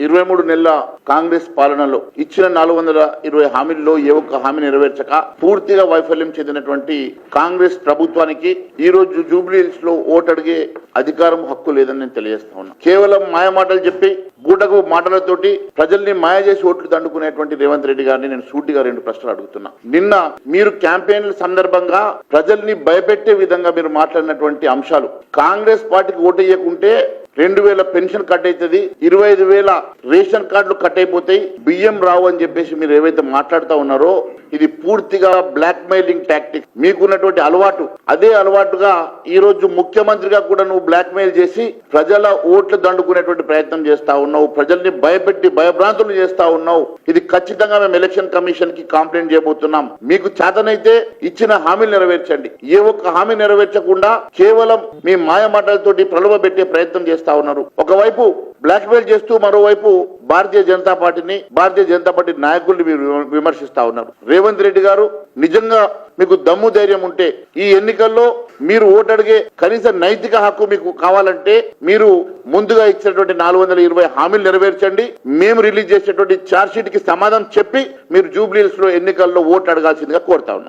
ఇరవై మూడు నెలల కాంగ్రెస్ పాలనలో ఇచ్చిన నాలుగు వందల ఇరవై హామీల్లో ఏ ఒక్క హామీ నెరవేర్చక పూర్తిగా వైఫల్యం చెందినటువంటి కాంగ్రెస్ ప్రభుత్వానికి ఈ రోజు జూబ్లీహిల్స్లో ఓటడిగే అధికారం హక్కు లేదని నేను తెలియజేస్తా ఉన్నా. కేవలం మాయ మాటలు చెప్పి బూటకు మాటలతోటి ప్రజల్ని మాయ చేసి ఓట్లు దండుకునేటువంటి రేవంత్ రెడ్డి గారిని నేను సూటిగా రెండు ప్రశ్నలు అడుగుతున్నా. నిన్న మీరు క్యాంపెయిన్ల సందర్భంగా ప్రజల్ని భయపెట్టే విధంగా మీరు మాట్లాడినటువంటి అంశాలు కాంగ్రెస్ పార్టీకి ఓటు వేయకుంటే రెండు వేల పెన్షన్ కట్ అవుతుంది ఇరవై ఐదు వేల రేషన్ కార్డులు కట్ అయిపోతాయి. బియ్యం రావు అని చెప్పేసి మీరు ఏవైతే మాట్లాడుతా ఉన్నారో ఇది పూర్తిగా బ్లాక్ మెయిలింగ్ టాక్టిక్ మీకున్నటువంటి అలవాటు. అదే అలవాటుగా ఈ రోజు ముఖ్యమంత్రిగా కూడా నువ్వు బ్లాక్ మెయిల్ చేసి ప్రజల ఓట్లు దండుకునేటువంటి ప్రయత్నం చేస్తా ఉన్నావు. ప్రజల్ని భయపెట్టి భయభ్రాంతులు చేస్తా ఉన్నావు. ఇది ఖచ్చితంగా మేము ఎలక్షన్ కమిషన్కి కంప్లైంట్ చేయబోతున్నాం. మీకు చేతనైతే ఇచ్చిన హామీలు నెరవేర్చండి. ఏ ఒక్క హామీ నెరవేర్చకుండా కేవలం మీ మాయ మాటలతోటి ప్రలోభ పెట్టే ప్రయత్నం చేస్తా ఉన్నారు. ఒకవైపు బ్లాక్ మెయిల్ చేస్తూ మరోవైపు భారతీయ జనతా పార్టీని భారతీయ జనతా పార్టీ నాయకుల్ని మీరు విమర్శిస్తా ఉన్నారు. రేవంత్ రెడ్డి గారు నిజంగా మీకు దమ్ము ధైర్యం ఉంటే ఈ ఎన్నికల్లో మీరు ఓటడిగే కనీస నైతిక హక్కు మీకు కావాలంటే మీరు ముందుగా ఇచ్చినటువంటి నాలుగు వందల ఇరవై హామీలు నెరవేర్చండి. మేము రిలీజ్ చేసేటువంటి ఛార్జ్ షీట్కి సమాధానం చెప్పి మీరు జూబ్లీహిల్స్లో ఎన్నికల్లో ఓటు అడగాల్సిందిగా కోరుతా ఉన్నాం.